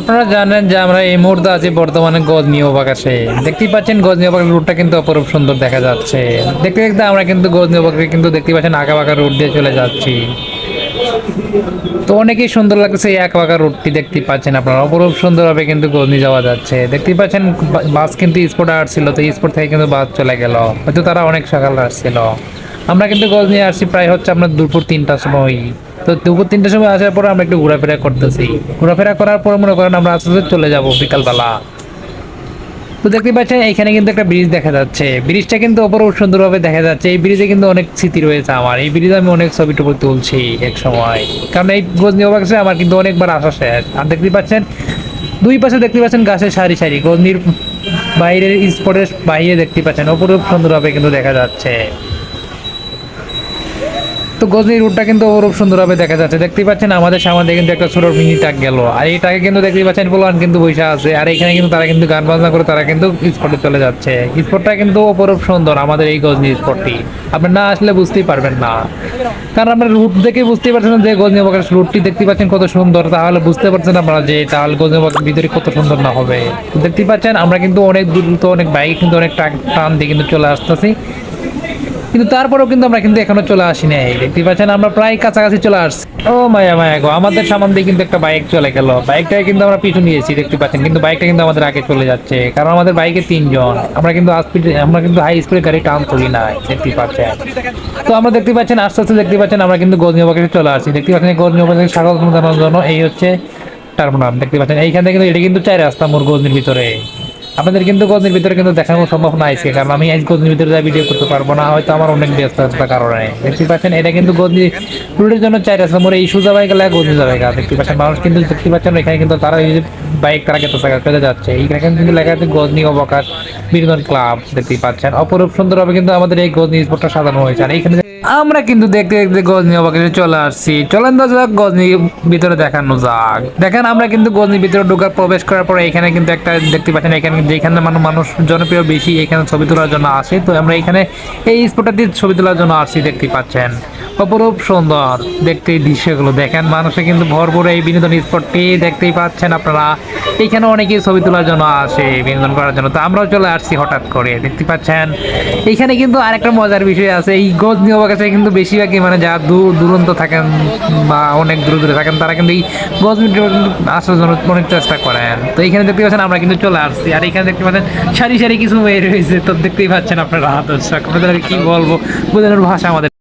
আপনারা জানেন যে আমরা এই মুহূর্তে আছি বর্তমানে গজনি ওবাকাশে দেখতেই পাচ্ছেন গজনি ওবাকের রুটটা কিন্তু অপরূপ সুন্দর দেখা যাচ্ছে। দেখতে দেখতে আমরা কিন্তু গজনি ওবাকে কিন্তু দেখতে পাচ্ছেন আঁকা বাঁকা রুট দিয়ে চলে যাচ্ছি। তো অনেকই সুন্দর লাগছে এই আঁকা বাঁকা রুটটি দেখতে পাচ্ছেন আপনারা। অপরূপ সুন্দরভাবে কিন্তু গজনি যাওয়া যাচ্ছে। দেখতেই পাচ্ছেন বাস কিন্তু স্পোর্টে আসছিল, তো স্পোর্ট থেকে কিন্তু বাস চলে গেল। হয়তো তারা অনেক সকাল আসছিল। আমরা কিন্তু গজনি আসছি প্রায় হচ্ছে আপনার দুপুর তিনটার সময়। তো দুপুর তিনটার সময় আসার পর আমরা একটু ঘোরাফেরা করতেছি। ঘোরাফেরা করার পর মনে করেন আমরা আস্তে আস্তে চলে যাব বিকালবেলা। তো দেখতে পাচ্ছেন এখানে কিন্তু একটা ব্রিজ দেখা যাচ্ছে। ব্রিজটা কিন্তু অপরূপ সুন্দরভাবে দেখা যাচ্ছে। এই ব্রিজে কিন্তু অনেক স্মৃতি রয়েছে আমার। এই ব্রিজে আমি অনেক ছবি টবি তুলছি এক সময় কারণ এই গজনি অবাকসে আমার কিন্তু অনেকবার আসা শেষ। আর দেখতে পাচ্ছেন, দুই পাশে দেখতে পাচ্ছেন গাছের সারি সারি। গজনির বাইরের স্পটের বাইরে দেখতে পাচ্ছেন, অপরূপ সুন্দরভাবে কিন্তু দেখা যাচ্ছে। তো গজনি রুটটা কিন্তু অপরূপ সুন্দরভাবে দেখা যাচ্ছে। দেখতেই পাচ্ছেন, আমাদের সামনে কিন্তু একটা ছোট মিনি ট্রাক গেল। আর এই ট্রাকে কিন্তু দেখতেই পাচ্ছেন পোলান কিন্তু বৈশা আছে। আর এখানে কিন্তু তারা কিন্তু গান বাজনা করে তারা কিন্তু স্পটে চলে যাচ্ছে। স্পটটা কিন্তু অপরূপ সুন্দর, আমাদের এই গজনি স্পটটি আপনি না আসলে বুঝতেই পারবেন না। কারণ আপনার রুট দেখে বুঝতেই পারছেন যে গজনি বাগার রুটটি দেখতে পাচ্ছেন কত সুন্দর। তাহলে বুঝতে পারছেন আপনারা যে তাহলে গজনি বাগার ভিতরে কত সুন্দর না হবে। দেখতেই পাচ্ছেন, আমরা কিন্তু অনেক দ্রুত অনেক বাইক কিন্তু অনেক টান দিয়ে কিন্তু চলে আসতেছি। কিন্তু তারপরেও কিন্তু আমরা কিন্তু এখনও চলে আসি নাই। দেখতে পাচ্ছেন, আমরা প্রায় কাছাকাছি চলে আসছি। ও মায়া মায়া গো, আমাদের সামনে দিয়ে কিন্তু একটা বাইক চলে গেল। বাইকটাকে কিন্তু আমরা পিছু নিয়েছি, দেখতে পাচ্ছেন, কিন্তু বাইকটা কিন্তু আমাদের আগে চলে যাচ্ছে। কারণ আমাদের বাইকে তিনজন। আমরা কিন্তু আমরা কিন্তু হাই স্পিডে গাড়ি টান করি না দেখতে পাচ্ছেন। তো আমরা দেখতে পাচ্ছেন, আস্তে আস্তে দেখতে পাচ্ছেন, আমরা কিন্তু গজনিয়াবাকে চলে আসছি। দেখতে পাচ্ছেন গজনিয়াবাকে স্বাগত জানানোর জন্য এই হচ্ছে টার্মিনাল দেখতে পাচ্ছেন। এইখান থেকে কিন্তু এটা কিন্তু চাই রাস্তা মোর গজনির ভিতরে। আপনাদের কিন্তু গজনির ভিতরে কিন্তু দেখানো সম্ভব না আজকে, কারণ আমি আজ গজনির ভিতরে যা ভিডিও করতে পারব না, হয়তো আমার অনেক ব্যস্ততার কারণে। দেখতে পাচ্ছেন, এটা কিন্তু গজনি রুটের জন্য চাই রাস্তা মোর এই সোজা বাইক গেলে গজনি যাবে। দেখতে পাচ্ছেন, মানুষ কিন্তু দেখতে পাচ্ছেন, এখানে কিন্তু তারা এই বাইক তারা কেটে কেটে যাচ্ছে। এইখানে কিন্তু লেখা আছে গজনি অবকাশ বিনোদন ক্লাব দেখতে পাচ্ছেন। অপরূপ সুন্দরভাবে কিন্তু আমাদের এই গজনি স্পোর্টটা সাজানো হয়েছে। আর এইখানে আমরা কিন্তু দেখতে দেখতে গজনি অবাকে চলে আসছি। চলেন তো যাক, গজনি ভিতরে দেখানো যাক। দেখেন, আমরা কিন্তু গজনি ভিতরে ঢোকার, প্রবেশ করার পরে এখানে কিন্তু একটা দেখতে পাচ্ছেন, এখানে যেখানে মানুষ মানুষ জনপ্রিয় বেশি, এখানে ছবি তোলার জন্য আসে। তো আমরা এখানে এই স্পটটা দিয়ে ছবি তোলার জন্য আসছি, দেখতে পাচ্ছেন। অপরূপ সুন্দর দেখতে এই দৃশ্যগুলো। দেখেন, মানুষে কিন্তু ভরপুর এই বিনোদন স্পটটি দেখতেই পাচ্ছেন আপনারা। এখানে অনেকেই ছবি তোলার জন্য আসে, বিনোদন করার জন্য। তো আমরাও চলে আসছি হঠাৎ করে, দেখতে পাচ্ছেন? এখানে কিন্তু আরেকটা মজার বিষয় আছে, এই গজনি কাছে কিন্তু বেশিরভাগই মানে যারা দূর, দূরন্ত থাকেন বা অনেক দূরে দূরে থাকেন, তারা কিন্তু এই গজনি আসার জন্য অনেক চেষ্টা করেন। তো এখানে দেখতে পাচ্ছেন, আমরা কিন্তু চলে আসছি। আর এখানে দেখতে পাচ্ছেন, সারি সারি কিছু মেয়ে রয়েছে। তো দেখতেই পাচ্ছেন আপনারা, দর্শক, আপনাদের কি বলব? বোঝানোর ভাষা আমাদের